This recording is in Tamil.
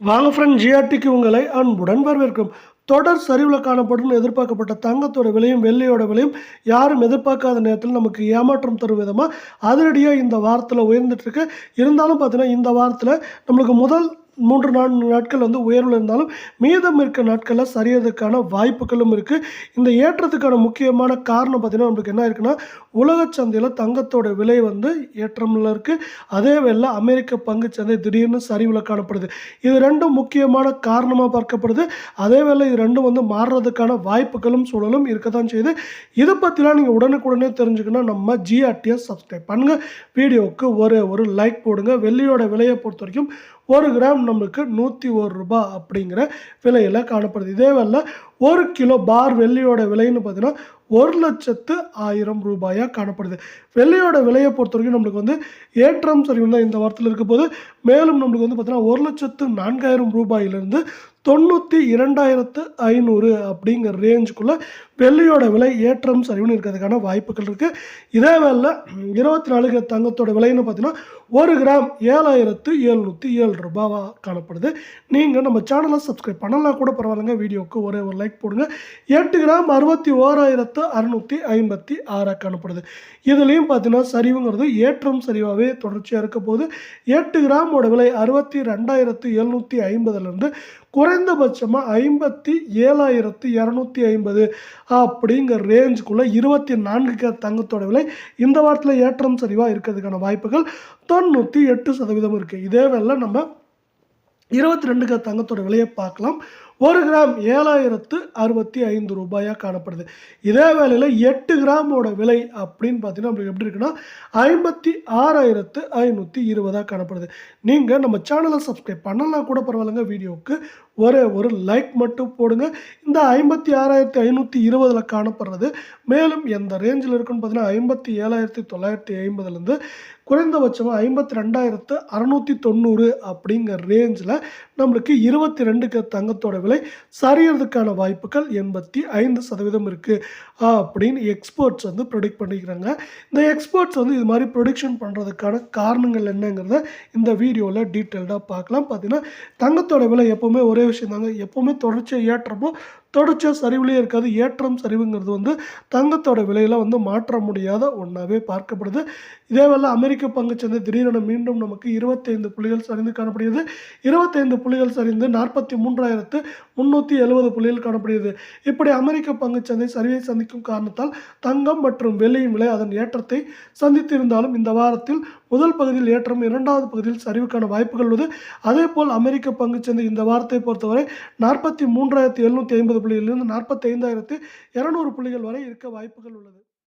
வாங்க ஃப்ரெண்ட் ஜிஆர்டிக்கு உங்களை அன்புடன் வரவேற்கும். தொடர் சரிவில் காணப்படும் எதிர்பார்க்கப்பட்ட தங்கத்தோட விலையும் வெள்ளையோட விலையும் யாரும் எதிர்பார்க்காத நேரத்தில் நமக்கு ஏமாற்றம் தரும் விதமாக அதிரடியாக இந்த வாரத்தில் உயர்ந்துட்டுருக்கு இருந்தாலும் பார்த்தீங்கன்னா இந்த வாரத்தில் நம்மளுக்கு முதல் மூன்று நான்கு நாட்கள் வந்து உயர்வில் இருந்தாலும் மீதம் இருக்க நாட்களில் சரியறதுக்கான வாய்ப்புகளும் இருக்குது இந்த ஏற்றத்துக்கான முக்கியமான காரணம் பார்த்திங்கன்னா நம்மளுக்கு என்ன இருக்குன்னா உலக சந்தையில் தங்கத்தோட விலை வந்து ஏற்றமில் இருக்குது அதே வேளை அமெரிக்க பங்கு சந்தை திடீர்னு சரிவில் காணப்படுது. இது ரெண்டும் முக்கியமான காரணமாக பார்க்கப்படுது. அதே வேளை இது ரெண்டும் வந்து மாறுறதுக்கான வாய்ப்புகளும் சூழலும் இருக்க தான் செய்யுது. இதை பற்றிலாம் நீங்கள் உடனுக்குடனே தெரிஞ்சுக்கணும் நம்ம ஜிஆர்டியை சப்ஸ்கிரைப் பண்ணுங்கள் வீடியோவுக்கு ஒரு ஒரு லைக் போடுங்க. வெள்ளியோட விலையை பொறுத்த வரைக்கும் ஒரு கிராம் நம்மளுக்கு நூற்றி ஒரு ரூபாய் அப்படிங்கிற விலையில் காணப்படுது. இதே வேலை ஒரு கிலோ பார் வெள்ளியோட விலைன்னு பார்த்தீங்கன்னா ஒரு லட்சத்து ஆயிரம் ரூபாயாக காணப்படுது. வெள்ளையோட விலையை பொறுத்த வரைக்கும் நம்மளுக்கு வந்து ஏற்றம் சரிவு தான் இந்த வாரத்தில் இருக்க போது மேலும் நம்மளுக்கு வந்து பார்த்திங்கன்னா ஒரு லட்சத்து நான்காயிரம் ரூபாயிலிருந்து தொண்ணூற்றி இரண்டாயிரத்து ஐநூறு அப்படிங்கிற ரேஞ்சுக்குள்ளே வெள்ளியோட விலை ஏற்றம் சரிவுன்னு இருக்கிறதுக்கான வாய்ப்புகள் இருக்குது இதே வேலை இருபத்தி நாலு தங்கத்தோட விலைன்னு பார்த்தீங்கன்னா ஒரு கிராம் ஏழாயிரத்து எழுநூற்றி ஏழு ரூபாவாக காணப்படுது. நீங்கள் நம்ம சேனலை சப்ஸ்கிரைப் பண்ணலாம் கூட பரவாயில்லைங்க. வீடியோவுக்கு ஒரே ஒரு லைக் போடுங்க. எட்டு கிராம் அறுபத்தி ஓராயிரத்து அறுநூற்றி ஐம்பத்தி ஆறாக காணப்படுது. இதுலேயும் பார்த்தீங்கன்னா சரிவுங்கிறது ஏற்றம் சரிவாகவே தொடர்ச்சியாக இருக்க போது எட்டு கிராமோட விலை அறுபத்தி ரெண்டாயிரத்து எழுநூற்றி ஐம்பதுலேருந்து குறைந்தபட்சமாக ஐம்பத்தி ஏழாயிரத்து இரநூத்தி ஐம்பது அப்படிங்கிற ரேஞ்சுக்குள்ளே இருபத்தி நான்கு கே தங்கத்தோட விலை இந்த வாரத்தில் ஏற்றம் சரிவாக இருக்கிறதுக்கான வாய்ப்புகள் தொண்ணூற்றி எட்டு சதவீதம் இருக்குது இதே வேலை நம்ம இருபத்தி ரெண்டு கே தங்கத்தோட விலையை பார்க்கலாம். ஒரு கிராம் ஏழாயிரத்து அறுபத்தி ஐந்து ரூபாயாக காணப்படுது. இதே வேளையில் எட்டு கிராமோட விலை அப்படின்னு பார்த்தீங்கன்னா நம்மளுக்கு எப்படி இருக்குன்னா ஐம்பத்தி ஆறாயிரத்து ஐநூற்றி இருபதாக காணப்படுது. நீங்கள் நம்ம சேனலை சப்ஸ்கிரைப் பண்ணலாம் கூட பரவாயில்லைங்க. வீடியோவுக்கு ஒரே ஒரு லைக் மட்டும் போடுங்க. இந்த ஐம்பத்தி ஆறாயிரத்தி ஐநூற்றி இருபதில் காணப்படுறது. மேலும் எந்த ரேஞ்சில் இருக்குன்னு பார்த்தீங்கன்னா ஐம்பத்தி ஏழாயிரத்தி தொள்ளாயிரத்தி ஐம்பதுலேருந்து குறைந்தபட்சமாக ஐம்பத்தி ரெண்டாயிரத்து அறநூற்றி தொண்ணூறு அப்படிங்கிற ரேஞ்சில் நம்மளுக்கு இருபத்தி ரெண்டுக்கு தங்கத்தோட விலை சரியறதுக்கான வாய்ப்புகள் எண்பத்தி ஐந்து சதவீதம் இருக்குது அப்படின்னு எக்ஸ்பர்ட்ஸ் வந்து ப்ரொடிக்ட் பண்ணிக்கிறாங்க. இந்த எக்ஸ்பர்ட்ஸ் வந்து இது மாதிரி ப்ரொடிக்ஷன் பண்ணுறதுக்கான காரணங்கள் என்னங்கிறத இந்த வீடியோவில் டீட்டெயில்டாக பார்க்கலாம். பார்த்தீங்கன்னா தங்கத்தோட விலை எப்போவுமே ஒரே விஷயம் தாங்க எப்போவுமே தொடர்ச்சியாக ஏற்றப்போ தொடர்ச்சியாக சரிவுலேயே இருக்காது. ஏற்றம் சரிவுங்கிறது வந்து தங்கத்தோட விலையில் வந்து மாற்ற முடியாத ஒன்றாவே பார்க்கப்படுது. இதே அமெரிக்க பங்குச்சந்தை திடீரென மீண்டும் நமக்கு இருபத்தைந்து புள்ளிகள் சரிந்து காணப்படுகிறது. இருபத்தைந்து புள்ளிகள் சரிந்து நாற்பத்தி மூன்றாயிரத்து முந்நூற்றி எழுபது புள்ளிகள் காணப்படுகிறது. இப்படி அமெரிக்க பங்குச்சந்தை சரிவை சந்திக்கும் காரணத்தால் தங்கம் மற்றும் வெள்ளியின் விலை அதன் ஏற்றத்தை சந்தித்திருந்தாலும் இந்த வாரத்தில் முதல் பகுதியில் ஏற்றம் இரண்டாவது பகுதியில் சரிவுக்கான வாய்ப்புகள் உள்ளது. அதேபோல் அமெரிக்க பங்குச்சந்தை இந்த வாரத்தை பொறுத்தவரை நாற்பத்தி மூன்றாயிரத்தி எழுநூற்றி ஐம்பது புள்ளிகளிலிருந்து நாற்பத்தி ஐந்தாயிரத்து இரநூறு புள்ளிகள் வரை இருக்க வாய்ப்புகள் உள்ளது.